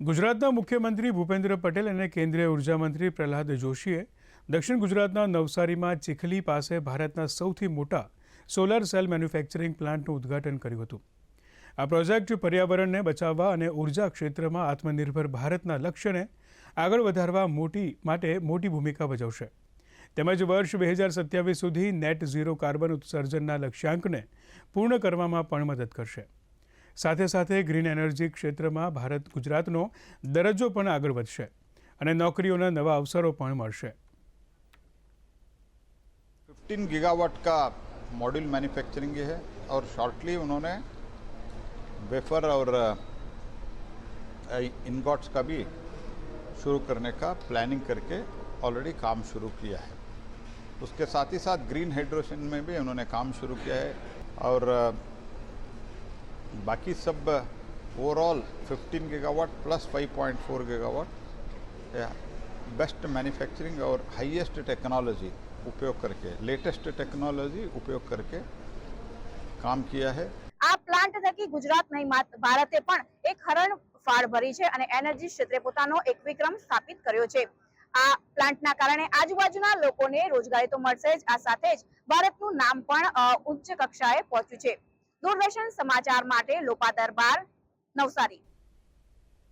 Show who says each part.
Speaker 1: ગુજરાતના મુખ્યમંત્રી ભૂપેન્દ્ર પટેલ અને કેન્દ્રીય ઉર્જામંત્રી પ્રહલાદ જોશીએ દક્ષિણ ગુજરાતના નવસારીમાં ચીખલી પાસે ભારતના સૌથી મોટા સોલાર સેલ મેન્યુફેક્ચરિંગ પ્લાન્ટનું ઉદ્ઘાટન કર્યું હતું. આ પ્રોજેક્ટ પર્યાવરણને બચાવવા અને ઊર્જા ક્ષેત્રમાં આત્મનિર્ભર ભારતના લક્ષ્યને આગળ વધારવા મોટી માટે મોટી ભૂમિકા ભજવશે. તેમજ વર્ષ બે હજાર સત્યાવીસ સુધી નેટ ઝીરો કાર્બન ઉત્સર્જનના લક્ષ્યાંકને પૂર્ણ કરવામાં પણ મદદ કરશે. સાથે સાથે ગ્રીન એનર્જી ક્ષેત્રમાં ભારત ગુજરાતનો દરજ્જો પણ આગળ વધશે અને નોકરીઓના નવા અવસરો પણ મળશે
Speaker 2: 15 गीगावाट का मॉड्यूल मैन्युफैक्चरिंग है और शॉर्टली उन्होंने वेफर और इनगॉट्स का भी शुरू करने का प्लानिंग करके ऑलरेडी काम शुरू किया है उसके साथ ही साथ ग्रीन हाइड्रोजन में भी उन्होंने काम शुरू किया है और अ, बाकी सब overall 15 gigawatt plus 5.4 gigawatt best manufacturing और हाईएस्ट टेक्नोलॉजी उपयोग करके लेटेस्ट टेक्नोलॉजी उपयोग करके काम किया है
Speaker 3: આ પ્લાન્ટ થકી ગુજરાત નહીં માત્ર ભારતે પણ એક હરણ ફાળ ભરી છે અને એનર્જી ક્ષેત્રે પોતાનો એક વિક્રમ સ્થાપિત કર્યો છે આ પ્લાન્ટના કારણે આજુબાજુના લોકોને રોજગારી તો મળશે જ આ સાથે જ ભારતનું નામ પણ અ, ઉચ્ચ કક્ષાએ પહોંચ્યું છે દૂરદર્શન સમાચાર માટે લોપા દરબાર નવસારી.